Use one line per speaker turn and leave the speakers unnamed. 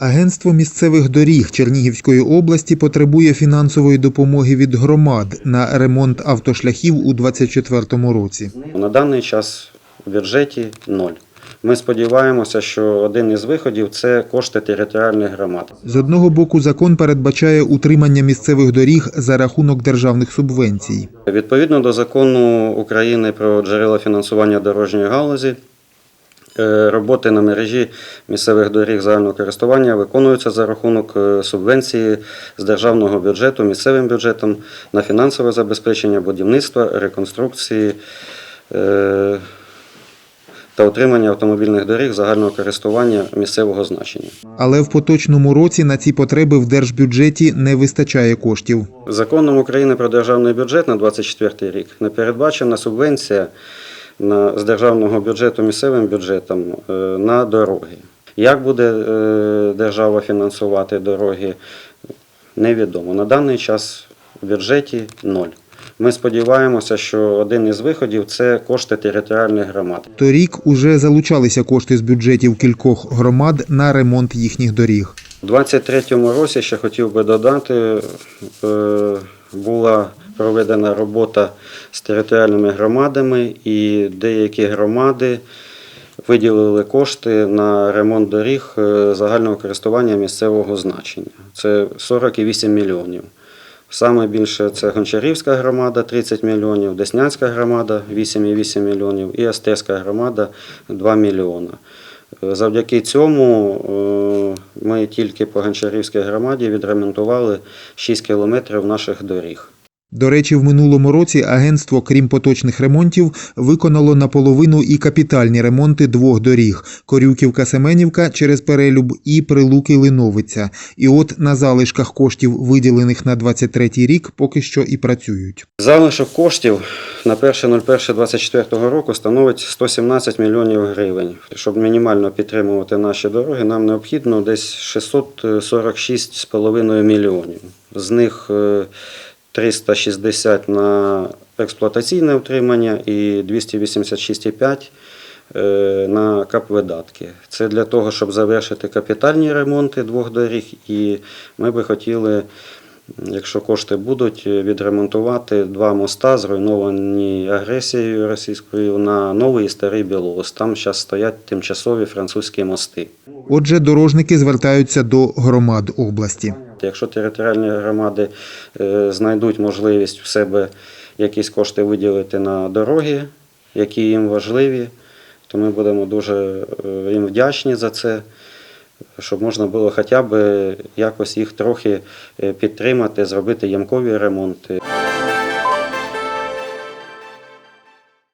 Агентство місцевих доріг Чернігівської області потребує фінансової допомоги від громад на ремонт автошляхів у 2024 році.
На даний час в бюджеті ноль. Ми сподіваємося, що один із виходів це кошти територіальних громад.
З одного боку, закон передбачає утримання місцевих доріг за рахунок державних субвенцій.
Відповідно до закону України про джерела фінансування дорожньої галузі, роботи на мережі місцевих доріг загального користування виконуються за рахунок е, субвенції з державного бюджету місцевим бюджетом на фінансове забезпечення будівництва, реконструкції е, та утримання автомобільних доріг загального користування місцевого значення.
Але в поточному році на ці потреби в держбюджеті не вистачає коштів.
Законом України про державний бюджет на 2024 рік не передбачена субвенція на, з державного бюджету місцевим бюджетом е, на дороги. Як буде е, держава фінансувати дороги, невідомо. На даний час в бюджеті ноль. Ми сподіваємося, що один із виходів це кошти територіальних громад.
Торік уже залучалися кошти з бюджетів кількох громад на ремонт їхніх доріг.
У 23-му році ще хотів би додати, е, була проведена робота з територіальними громадами, і деякі громади виділили кошти на ремонт доріг е, загального користування місцевого значення. Це 48 мільйонів. Саме більше це Гончарівська громада 30 мільйонів, Деснянська громада 8,8 мільйонів і Остерська громада 2 мільйона. Завдяки цьому е, ми тільки по Гончарівській громаді відремонтували 6 кілометрів наших доріг.
До речі, в минулому році агентство, крім поточних ремонтів, виконало наполовину і капітальні ремонти двох доріг: Корюківка-Семенівка через Перелюб і Прилуки-Линовиця. І от на залишках коштів, виділених на 23-й рік, поки що і працюють.
Залишок коштів на 1.01.24 року становить 117 мільйонів гривень. Щоб мінімально підтримувати наші дороги, нам необхідно десь 646,5 мільйонів. З них е, 360 на експлуатаційне утримання і 286,5 е, на капвидатки. Це для того, щоб завершити капітальні ремонти двох доріг, і ми би хотіли, якщо кошти будуть, відремонтувати два моста, зруйновані агресією російською на новий і старий Білоус. Там зараз стоять тимчасові французькі мости.
Отже, дорожники звертаються до громад області.
Якщо територіальні громади е, знайдуть можливість в себе якісь кошти виділити на дороги, які їм важливі, то ми будемо дуже е, їм вдячні за це, щоб можна було хоча б якось їх трохи е, підтримати, зробити ямкові ремонти.